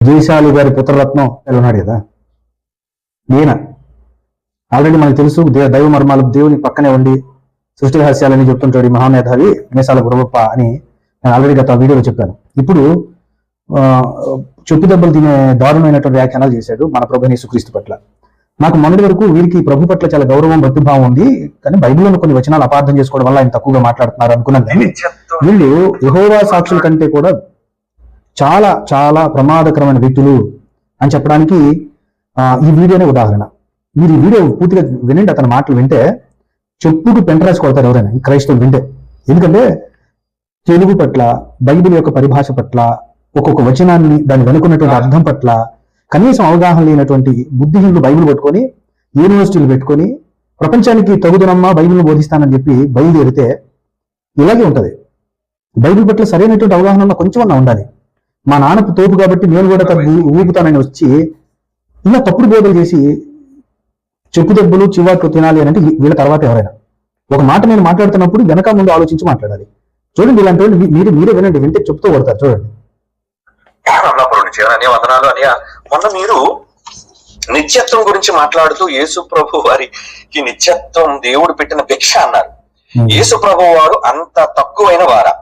జయశాలి గారి పుత్రరత్నం ఉన్నాడు కదా? ఈయన. ఆల్రెడీ మనకు తెలుసు దైవ మర్మాలు దేవుని పక్కనే ఉండి సృష్టి రహస్యాలని చెప్తుంటాడు ఈ మహామేధావి మేసాల గురవప్ప అని నేను ఆల్రెడీ గత వీడియోలో చెప్పాను. ఇప్పుడు ఆ, చెప్పు దెబ్బలు తినే దారుణమైనటువంటి వ్యాఖ్యానాలు చేశాడు మన ప్రభు యేసుక్రీస్తు పట్ల. నాకు మొన్నటి వరకు వీరికి ప్రభు పట్ల చాలా గౌరవం భక్తిభావం ఉంది కానీ బైబిల్లో కొన్ని వచనాలు అపార్థం చేసుకోవడం వల్ల ఆయన తక్కువగా మాట్లాడుతున్నారు అనుకున్నాను. కానీ వీళ్ళు యెహోవా సాక్షుల కంటే కూడా చాలా చాలా ప్రమాదకరమైన వ్యక్తులు అని చెప్పడానికి ఆ, ఈ వీడియోనే ఉదాహరణ. మీరు ఈ వీడియో పూర్తిగా వినండి అతని మాటలు వింటే చెప్పుకు పెంటరాసి కొడతారు ఎవరైనా ఈ క్రైస్తవులు వింటే. ఎందుకంటే తెలుగు పట్ల బైబిల్ యొక్క పరిభాష పట్ల ఒక్కొక్క వచనాన్ని దాన్ని వెనుకున్నటువంటి అర్థం పట్ల కనీసం అవగాహన లేనటువంటి బుద్ధిహీనులు బైబిల్ పట్టుకొని యూనివర్సిటీలు పెట్టుకొని ప్రపంచానికి తగుదనమ్మా బైబిల్ని బోధిస్తానని చెప్పి బయలుదేరితే ఇలాగే ఉంటుంది. బైబిల్ పట్ల సరైనటువంటి అవగాహన ఉన్న కొంచెం ఉండాలి. మా నాన్నకు తోపు కాబట్టి నేను కూడా ఊపుతానని వచ్చి ఇలా తప్పుడు బోధలు చేసి చెప్పు దెబ్బలు చివాట్లు తినాలి అని అంటే వీళ్ళ తర్వాత ఎవరైనా. ఒక మాట నేను మాట్లాడుతున్నప్పుడు వెనక ముందు ఆలోచించి మాట్లాడాలి. చూడండి ఇలాంటి వాళ్ళు మీరు మీరే వినండి వింటే చెప్తూ కొడతారు చూడండి. వందనాలు అని మొన్న మీరు నిత్యత్వం గురించి మాట్లాడుతూ యేసు ప్రభు వారికి నిత్యత్వం దేవుడు పెట్టిన భిక్ష అన్నారు. యేసు ప్రభు వారు అంత తక్కువైన వారా?